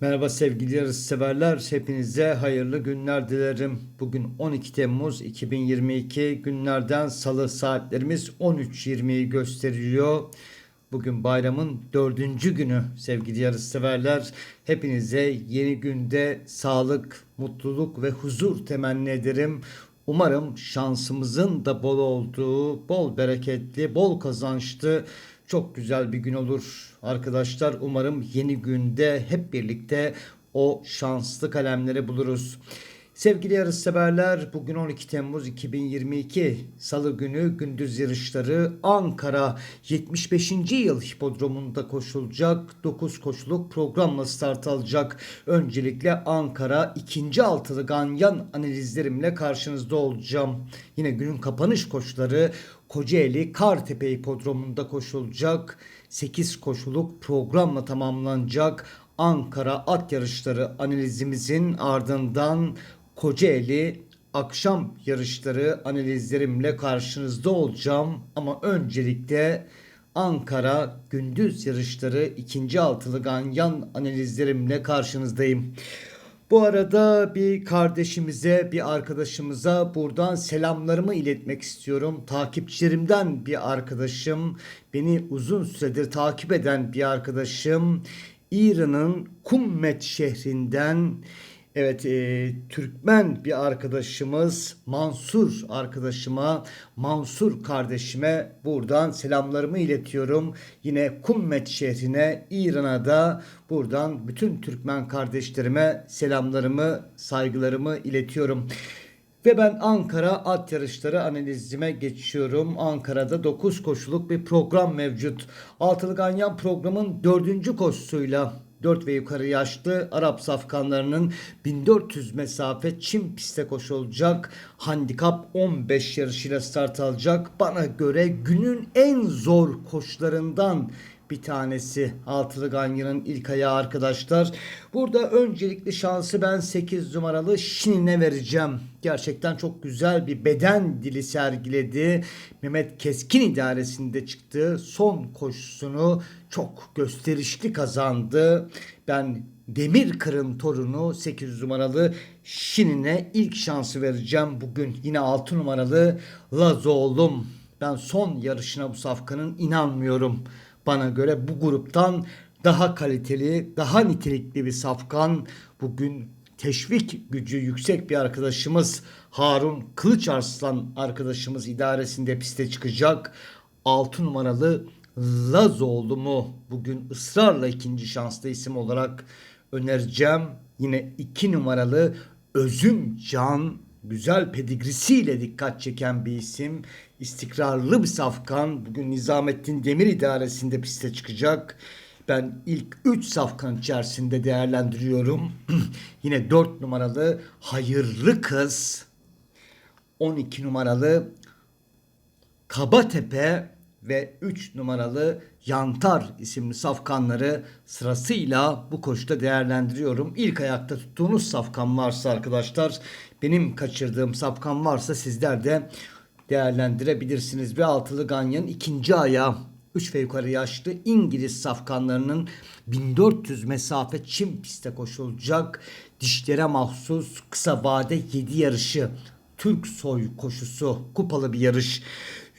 Merhaba sevgili yarışseverler. Hepinize hayırlı günler dilerim. Bugün 12 Temmuz 2022 günlerden salı saatlerimiz 13.20'yi gösteriyor. Bugün bayramın dördüncü günü sevgili yarışseverler. Hepinize yeni günde sağlık, mutluluk ve huzur temenni ederim. Umarım şansımızın da bol olduğu, bol bereketli, bol kazançlı, çok güzel bir gün olur arkadaşlar. Umarım yeni günde hep birlikte o şanslı kalemleri buluruz. Sevgili yarışseverler bugün 12 Temmuz 2022 Salı günü gündüz yarışları Ankara 75. yıl hipodromunda koşulacak 9 koşuluk programla start alacak. Öncelikle Ankara 2. altılı ganyan analizlerimle karşınızda olacağım. Yine günün kapanış koşuları Kocaeli Kartepe hipodromunda koşulacak. 8 koşuluk programla tamamlanacak. Ankara at yarışları analizimizin ardından Kocaeli akşam yarışları analizlerimle karşınızda olacağım. Ama öncelikle Ankara gündüz yarışları ikinci altılı ganyan analizlerimle karşınızdayım. Bu arada bir kardeşimize, bir arkadaşımıza buradan selamlarımı iletmek istiyorum. Takipçilerimden bir arkadaşım, beni uzun süredir takip eden bir arkadaşım, İran'ın Kummet şehrinden Evet, e, Türkmen bir arkadaşımız Mansur arkadaşıma, Mansur kardeşime buradan selamlarımı iletiyorum. Yine Kummet şehrine, İran'a da buradan bütün Türkmen kardeşlerime selamlarımı, saygılarımı iletiyorum. Ve ben Ankara at yarışları analizime geçiyorum. Ankara'da 9 koşuluk bir program mevcut. Altılı Ganyan programın 4. koşusuyla 4 ve yukarı yaşlı Arap safkanlarının 1400 mesafe çim piste koşulacak. Handikap 15 yarışıyla start alacak. Bana göre günün en zor koşularından bir tanesi Altılı Ganyan'ın ilk ayağı arkadaşlar. Burada öncelikli şansı ben 8 numaralı Şinin'e vereceğim. Gerçekten çok güzel bir beden dili sergiledi. Mehmet Keskin idaresinde çıktı. Son koşusunu çok gösterişli kazandı. Ben Demir Kırın torunu 8 numaralı Şinin'e ilk şansı vereceğim. Bugün yine 6 numaralı Lazoğlum. Ben son yarışına bu safkanın inanmıyorum. Bana göre bu gruptan daha kaliteli, daha nitelikli bir safkan. Bugün teşvik gücü yüksek bir arkadaşımız Harun Kılıç Arslan arkadaşımız idaresinde piste çıkacak. 6 numaralı Lazoğlu mu bugün ısrarla ikinci şanslı isim olarak önereceğim. Yine 2 numaralı Özüm Can güzel pedigrisiyle dikkat çeken bir isim. İstikrarlı bir safkan. Bugün Nizamettin Demir idaresinde piste çıkacak. Ben ilk 3 safkan içerisinde değerlendiriyorum. Yine 4 numaralı Hayırlı Kız. 12 numaralı Kabatepe ve 3 numaralı Yantar isimli safkanları sırasıyla bu koşuda değerlendiriyorum. İlk ayakta tuttuğunuz safkan varsa arkadaşlar benim kaçırdığım safkan varsa sizler de değerlendirebilirsiniz. Bir altılı ganyanın ikinci ayağı 3 ve yaşlı İngiliz safkanlarının 1400 mesafe çim piste koşulacak dişlere mahsus kısa vade 7 yarışı Türk soy koşusu kupalı bir yarış.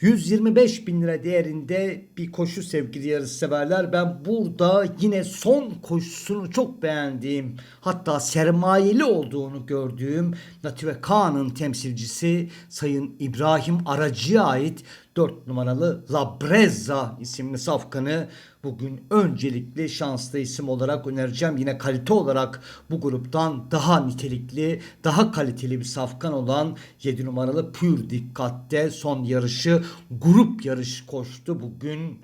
125 bin lira değerinde bir koşu sevgili yarışseverler. Ben burada yine son koşusunu çok beğendiğim hatta sermayeli olduğunu gördüğüm Native Kaan'ın temsilcisi Sayın İbrahim Aracı'ya ait 4 numaralı La Brezza isimli safkanı bugün öncelikli şanslı isim olarak önereceğim. Yine kalite olarak bu gruptan daha nitelikli, daha kaliteli bir safkan olan 7 numaralı Pür Dikkat'te son yarışı grup yarış koştu. Bugün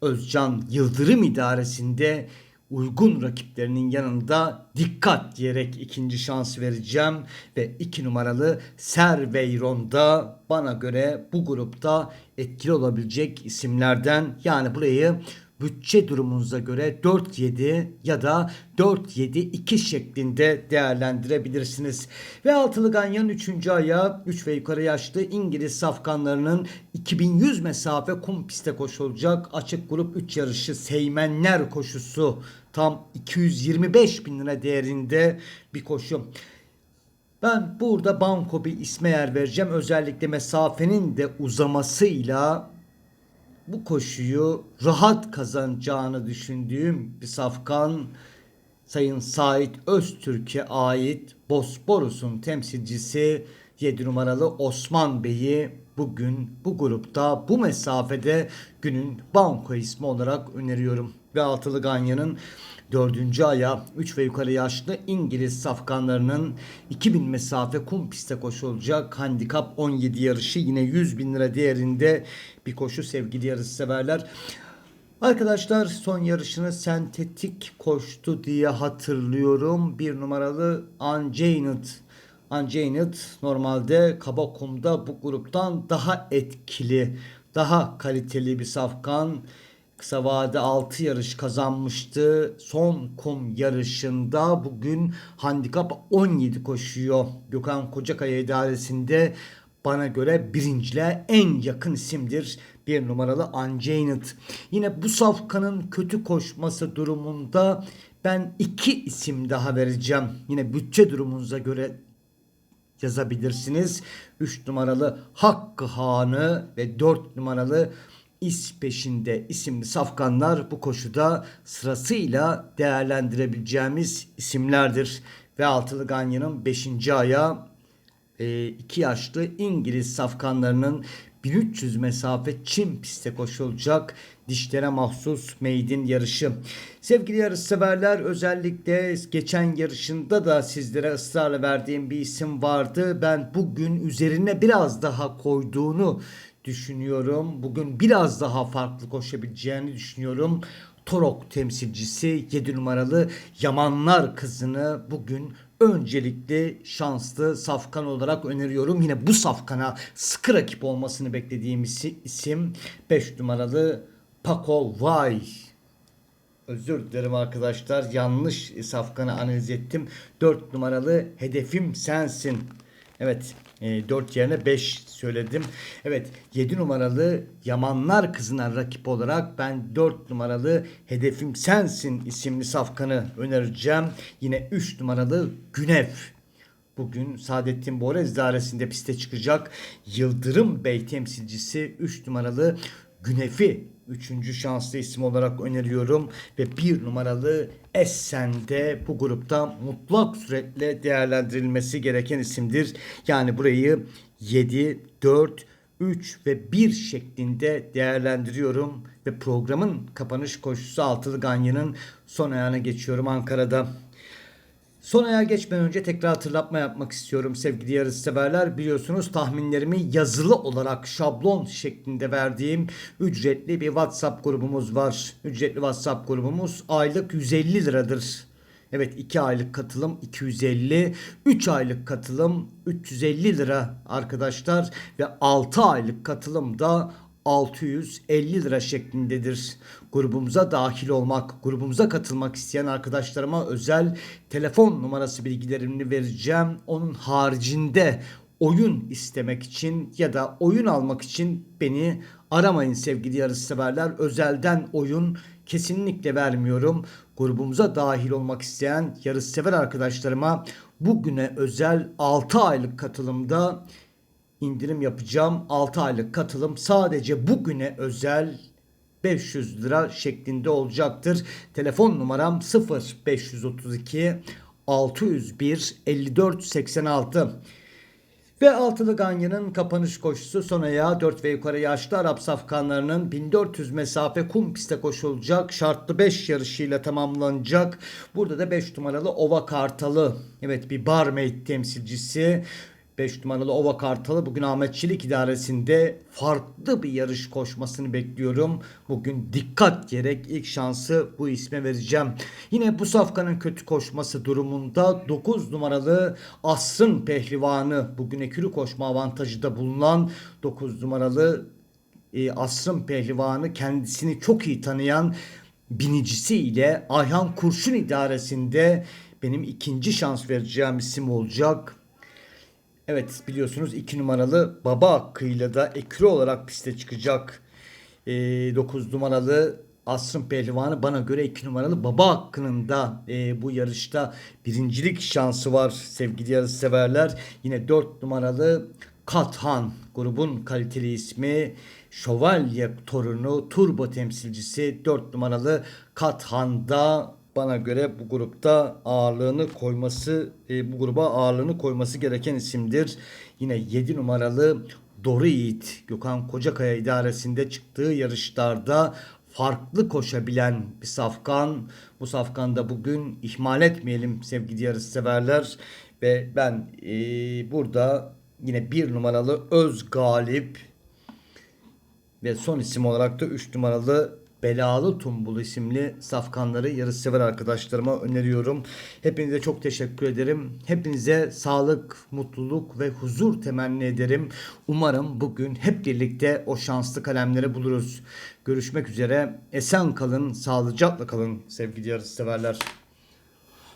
Özcan Yıldırım idaresinde uygun rakiplerinin yanında dikkat diyerek ikinci şans vereceğim. Ve iki numaralı Serveyron'da bana göre bu grupta etkili olabilecek isimlerden. Yani burayı bütçe durumunuza göre 4-7 ya da 4-7-2 şeklinde değerlendirebilirsiniz. Ve altılı ganyanın 3. aya 3 ve yukarı yaşlı İngiliz safkanlarının 2100 mesafe kum piste koşulacak açık grup 3 yarışı Seymenler koşusu tam 225 bin lira değerinde bir koşu. Ben burada banko bir isme yer vereceğim. Özellikle mesafenin de uzamasıyla bu koşuyu rahat kazanacağını düşündüğüm bir safkan Sayın Sait Öztürk'e ait Bosporus'un temsilcisi 7 numaralı Osman Bey'i bugün bu grupta bu mesafede günün banko ismi olarak öneriyorum. Ve altılı ganyanın dördüncü aya 3 ve yukarı yaşlı İngiliz safkanlarının 2000 mesafe kum piste koşulacak handikap 17 yarışı yine 100 bin lira değerinde bir koşu sevgili yarış severler. Arkadaşlar son yarışını sentetik koştu diye hatırlıyorum. Bir numaralı Unchained. Unchained normalde kaba kumda bu gruptan daha etkili, daha kaliteli bir safkan. Kısa vade 6 yarış kazanmıştı. Son kum yarışında bugün handikap 17 koşuyor. Gökhan Kocakaya idaresinde bana göre birinciliğe en yakın isimdir. Bir numaralı Unchained. Yine bu safkanın kötü koşması durumunda ben iki isim daha vereceğim. Yine bütçe durumunuza göre yazabilirsiniz. 3 numaralı Hakkı Hanı ve 4 numaralı İs peşinde isimli safkanlar bu koşuda sırasıyla değerlendirebileceğimiz isimlerdir. Ve altılı ganyanın 5. aya 2 yaşlı İngiliz safkanlarının 1300 mesafe çim piste koşulacak dişlere mahsus meydin yarışı. Sevgili yarış severler özellikle geçen yarışında da sizlere ısrarla verdiğim bir isim vardı. Ben bugün üzerine biraz daha koyduğunu düşünüyorum. Bugün biraz daha farklı koşabileceğini düşünüyorum. Torok temsilcisi 7 numaralı Yamanlar kızını bugün öncelikli şanslı safkan olarak öneriyorum. Yine bu safkana sıkı rakip olmasını beklediğim isim 5 numaralı Paco Vay. Özür dilerim arkadaşlar. Yanlış safkanı analiz ettim. 4 numaralı hedefim sensin. Evet 4 yerine 5 söyledim. Evet 7 numaralı Yamanlar kızına rakip olarak ben 4 numaralı Hedefim Sensin isimli safkanı önereceğim. Yine 3 numaralı Günev. Bugün Saadettin Borez dairesinde piste çıkacak. Yıldırım Bey temsilcisi 3 numaralı Günef'i Üçüncü şanslı isim olarak öneriyorum. Ve bir numaralı Essen de bu grupta mutlak suretle değerlendirilmesi gereken isimdir. Yani burayı 7, 4, 3 ve 1 şeklinde değerlendiriyorum. Ve programın kapanış koşusu Altılı Ganyan'ın son ayağına geçiyorum Ankara'da. Son aya geçmeden önce tekrar hatırlatma yapmak istiyorum sevgili yarış severler. Biliyorsunuz tahminlerimi yazılı olarak şablon şeklinde verdiğim ücretli bir WhatsApp grubumuz var. Ücretli WhatsApp grubumuz aylık 150 liradır. Evet 2 aylık katılım 250, 3 aylık katılım 350 lira arkadaşlar ve 6 aylık katılım da 650 lira şeklindedir. Grubumuza dahil olmak, grubumuza katılmak isteyen arkadaşlarıma özel telefon numarası bilgilerini vereceğim. Onun haricinde oyun istemek için ya da oyun almak için beni aramayın sevgili yarışseverler. Özelden oyun kesinlikle vermiyorum. Grubumuza dahil olmak isteyen yarışsever arkadaşlarıma bugüne özel 6 aylık katılımda indirim yapacağım. 6 aylık katılım sadece bugüne özel 500 lira şeklinde olacaktır. Telefon numaram 0 532 601 54 86. Ve altılı ganyanın kapanış koşusu son ayağı 4 ve yukarı yaşlı Arap safkanlarının 1400 mesafe kum piste koşulacak. Şartlı 5 yarışıyla tamamlanacak. Burada da 5 numaralı Ova Kartalı. Evet bir barmaid temsilcisi. 5 numaralı Ova Kartalı bugün Ahmet Çelik idaresinde farklı bir yarış koşmasını bekliyorum. Bugün dikkat gerek ilk şansı bu isme vereceğim. Yine bu safkanın kötü koşması durumunda 9 numaralı Asrın Pehlivanı bugün ekürü koşma avantajı da bulunan 9 numaralı e, asrın pehlivanı kendisini çok iyi tanıyan binicisiyle Ayhan Kurşun idaresinde benim ikinci şans vereceğim isim olacak. Evet biliyorsunuz 2 numaralı Baba Hakkı'yla da ekürü olarak piste çıkacak. 9 numaralı Asrın Pehlivanı bana göre 2 numaralı Baba Hakkı'nın da e, bu yarışta birincilik şansı var sevgili yarış severler. Yine 4 numaralı Kathan grubun kaliteli ismi Şövalye torunu turbo temsilcisi 4 numaralı Kathan'da bana göre bu grupta ağırlığını koyması e, bu gruba ağırlığını koyması gereken isimdir. Yine 7 numaralı Doru Yiğit Gökhan Kocakaya idaresinde çıktığı yarışlarda farklı koşabilen bir safkan. Bu safkanda bugün ihmal etmeyelim sevgili yarış severler. Ve ben e, burada yine bir numaralı Öz Galip ve son isim olarak da 3 numaralı Belalı Tumbul isimli safkanları yarışsever arkadaşlarıma öneriyorum. Hepinize çok teşekkür ederim. Hepinize sağlık, mutluluk ve huzur temenni ederim. Umarım bugün hep birlikte o şanslı kalemleri buluruz. Görüşmek üzere. Esen kalın, sağlıcakla kalın sevgili yarışseverler.